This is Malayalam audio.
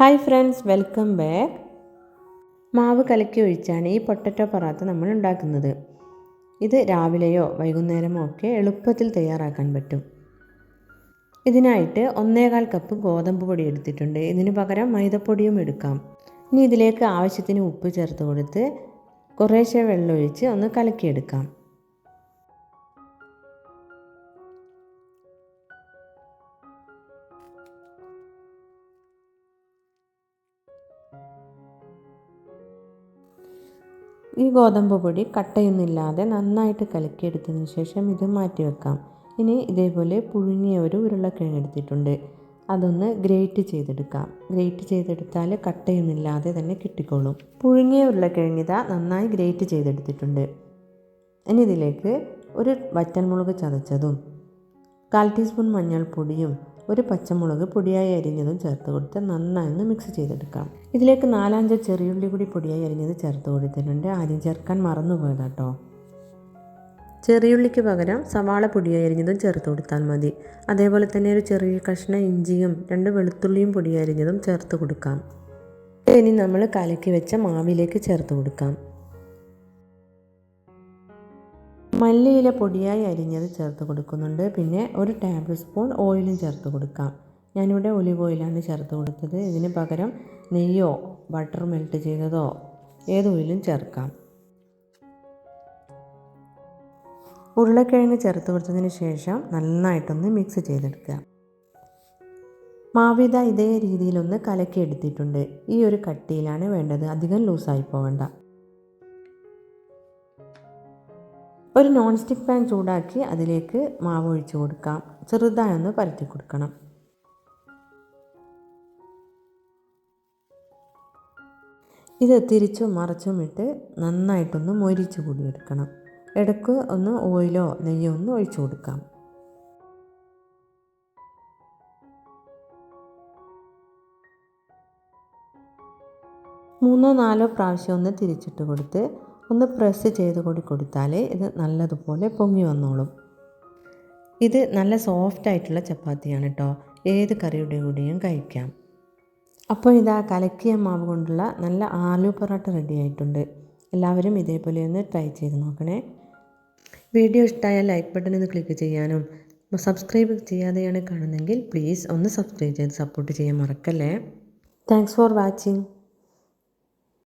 ഹായ് ഫ്രണ്ട്സ് വെൽക്കം ബാക്ക് മാവ് കലക്കി ഒഴിച്ചാണ് ഈ പൊട്ടറ്റോ പറാത്ത നമ്മൾ ഉണ്ടാക്കുന്നത്. ഇത് രാവിലെയോ വൈകുന്നേരമോ ഒക്കെ എളുപ്പത്തിൽ തയ്യാറാക്കാൻ പറ്റും. ഇതിനായിട്ട് ഒന്നേകാൽ കപ്പ് ഗോതമ്പ് പൊടി എടുത്തിട്ടുണ്ട്. ഇതിന് പകരം മൈദപ്പൊടിയും എടുക്കാം. ഇനി ഇതിലേക്ക് ആവശ്യത്തിന് ഉപ്പ് ചേർത്ത് കൊടുത്ത് കുറേശ്ശെ വെള്ളമൊഴിച്ച് ഒന്ന് കലക്കിയെടുക്കാം. ഈ ഗോതമ്പ് പൊടി കട്ടയൊന്നുമില്ലാതെ നന്നായിട്ട് കലക്കിയെടുത്തതിന് ശേഷം ഇത് മാറ്റി വെക്കാം. ഇനി ഇതേപോലെ പുഴുങ്ങിയ ഒരു ഉരുളക്കിഴങ്ങ് എടുത്തിട്ടുണ്ട്. അതൊന്ന് ഗ്രേറ്റ് ചെയ്തെടുക്കാം. ഗ്രേറ്റ് ചെയ്തെടുത്താൽ കട്ടയൊന്നുമില്ലാതെ തന്നെ കിട്ടിക്കോളും. പുഴുങ്ങിയ ഉരുളക്കിഴങ്ങ് ഇതാ നന്നായി ഗ്രേറ്റ് ചെയ്തെടുത്തിട്ടുണ്ട്. ഇനി ഇതിലേക്ക് ഒരു വറ്റൻമുളക് ചതച്ചതും കാൽ ടീസ്പൂൺ മഞ്ഞൾപ്പൊടിയും ഒരു പച്ചമുളക് പൊടിയായി അരിഞ്ഞതും ചേർത്ത് കൊടുത്ത് നന്നായി ഒന്ന് മിക്സ് ചെയ്തെടുക്കാം. ഇതിലേക്ക് നാലഞ്ച് ചെറിയുള്ളി കൂടി പൊടിയായി അരിഞ്ഞത് ചേർത്ത് കൊടുത്തിട്ടുണ്ട്. ആദ്യം ചേർക്കാൻ മറന്നു കേട്ടോ ചെറിയുള്ളിക്ക് പകരം സവാള പൊടിയായി അരിഞ്ഞതും ചേർത്ത് കൊടുത്താൽ മതി. അതേപോലെ തന്നെ ഒരു ചെറിയ കഷ്ണ ഇഞ്ചിയും രണ്ട് വെളുത്തുള്ളിയും പൊടിയായി അരിഞ്ഞതും ചേർത്ത് കൊടുക്കാം. ഇനി നമ്മൾ കലക്കി വെച്ച മാവിലേക്ക് ചേർത്ത് കൊടുക്കാം. മല്ലിയില പൊടിയായി അരിഞ്ഞത് ചേർത്ത് കൊടുക്കുന്നുണ്ട്. പിന്നെ ഒരു ടേബിൾ സ്പൂൺ ഓയിലും ചേർത്ത് കൊടുക്കാം. ഞാനിവിടെ ഒലിവ് ഓയിലാണ് ചേർത്ത് കൊടുത്തത്. ഇതിന് പകരം നെയ്യോ ബട്ടർ മെൽറ്റ് ചെയ്തതോ ഏത് ഓയിലും ചേർക്കാം. ഉരുളക്കിഴങ്ങ് ചേർത്ത് കൊടുത്തതിന് ശേഷം നന്നായിട്ടൊന്ന് മിക്സ് ചെയ്തെടുക്കുക. മാവിത ഇതേ രീതിയിലൊന്ന് കലക്കി എടുത്തിട്ടുണ്ട്. ഈ ഒരു കട്ടിയിലാണ് വേണ്ടത്. അധികം ലൂസായി പോകണ്ട ഒരു നോൺ സ്റ്റിക്ക് പാൻ ചൂടാക്കി അതിലേക്ക് മാവ് ഒഴിച്ചു കൊടുക്കാം. ചെറുതായി ഒന്ന് പരത്തി കൊടുക്കണം. ഇത് തിരിച്ചും മറച്ചും ഇട്ട് നന്നായിട്ടൊന്ന് മൊരിച്ച് കൂടിയെടുക്കണം. ഇടയ്ക്ക് ഒന്ന് ഓയിലോ നെയ്യോ ഒന്ന് ഒഴിച്ചു കൊടുക്കാം. മൂന്നോ നാലോ പ്രാവശ്യം ഒന്ന് തിരിച്ചിട്ട് കൊടുത്ത് ഒന്ന് പ്രസ് ചെയ്ത് കൂടി കൊടുത്താലേ ഇത് നല്ലതുപോലെ പൊങ്ങി വന്നോളും. ഇത് നല്ല സോഫ്റ്റ് ആയിട്ടുള്ള ചപ്പാത്തിയാണ് കേട്ടോ ഏത് കറിയുടെ കൂടെയും കഴിക്കാം. അപ്പോൾ ഇതാ കലക്കിയ മാവ് കൊണ്ടുള്ള നല്ല ആലു പൊറോട്ട റെഡി ആയിട്ടുണ്ട്. എല്ലാവരും ഇതേപോലെ ഒന്ന് ട്രൈ ചെയ്ത് നോക്കണേ. വീഡിയോ ഇഷ്ടമായാൽ ലൈക്ക് ബട്ടൺ ഒന്ന് ക്ലിക്ക് ചെയ്യാനും സബ്സ്ക്രൈബ് ചെയ്യാതെയാണ് കാണുന്നതെങ്കിൽ പ്ലീസ് ഒന്ന് സബ്സ്ക്രൈബ് ചെയ്ത് സപ്പോർട്ട് ചെയ്യാൻ മറക്കല്ലേ. Thanks for watching